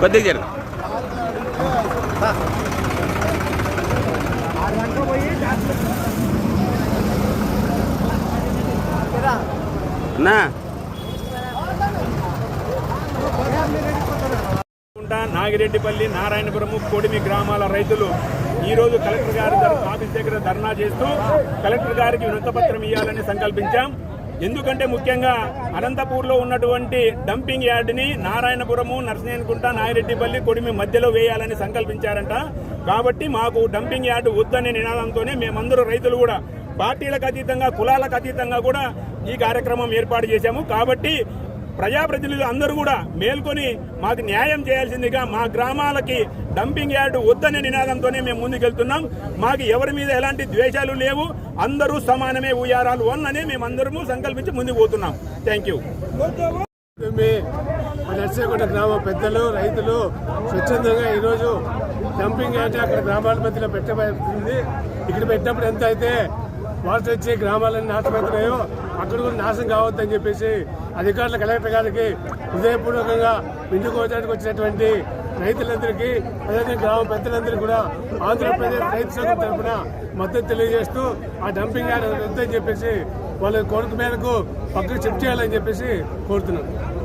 కొద్దిగా జరుగు అన్నా. నాగిరెడ్డిపల్లి నారాయణపురము కోడిమి గ్రామాల రైతులు ఈ రోజు కలెక్టర్ గారి ఆఫీస్ దగ్గర ధర్నా చేస్తూ కలెక్టర్ గారికి వినతపత్రం ఇవ్వాలని సంకల్పించాం. ఎందుకంటే ముఖ్యంగా అనంతపూర్లో ఉన్నటువంటి డంపింగ్ యార్డ్ని నారాయణపురము నరసింహకుంట నాయిరెడ్డిపల్లి కొడిమి మధ్యలో వేయాలని సంకల్పించారంట. కాబట్టి మాకు డంపింగ్ యార్డ్ వద్దనే నినాదంతోనే మేమందరూ రైతులు కూడా పార్టీలకు అతీతంగా కులాలకు అతీతంగా కూడా ఈ కార్యక్రమం ఏర్పాటు చేశాము. కాబట్టి ప్రజాప్రతినిధులు అందరూ కూడా మేల్కొని మాకు న్యాయం చేయాల్సిందిగా మా గ్రామాలకి డంపింగ్ యార్డు వద్దనే నినాదంతోనే మేము ముందుకెళ్తున్నాం. మాకు ఎవరి మీద ఎలాంటి ద్వేషాలు లేవు. అందరూ సమానమే ఉయ్యారాలు వన్ మేమందరము మేము అందరము సంకల్పించి ముందుకు పోతున్నాం. థ్యాంక్ యూ మీ గ్రామ పెద్దలు రైతులు స్వచ్ఛందంగా ఈరోజు డంపింగ్ యార్డ్ అక్కడ గ్రామాల మధ్యలో పెట్టబడుతుంది ఇక్కడ పెట్టినప్పుడు ఎంత అయితే వాటర్ వచ్చి గ్రామాలన్నీ నాశనమవుతున్నాయో అక్కడ కూడా నాశనం కావద్దని చెప్పేసి అధికారుల కలెక్టర్ గారికి హృదయపూర్వకంగా విందుకోవడానికి వచ్చినటువంటి రైతులందరికీ అదేవిధంగా గ్రామ పెద్దలందరికీ కూడా ఆంధ్రప్రదేశ్ రైతు సంఘం తరఫున మద్దతు తెలియజేస్తూ ఆ డంపింగ్ యార్డ్ వద్దని చెప్పేసి వాళ్ళ కోరిక మేరకు పక్కకు షిఫ్ట్ చేయాలని చెప్పేసి కోరుతున్నాను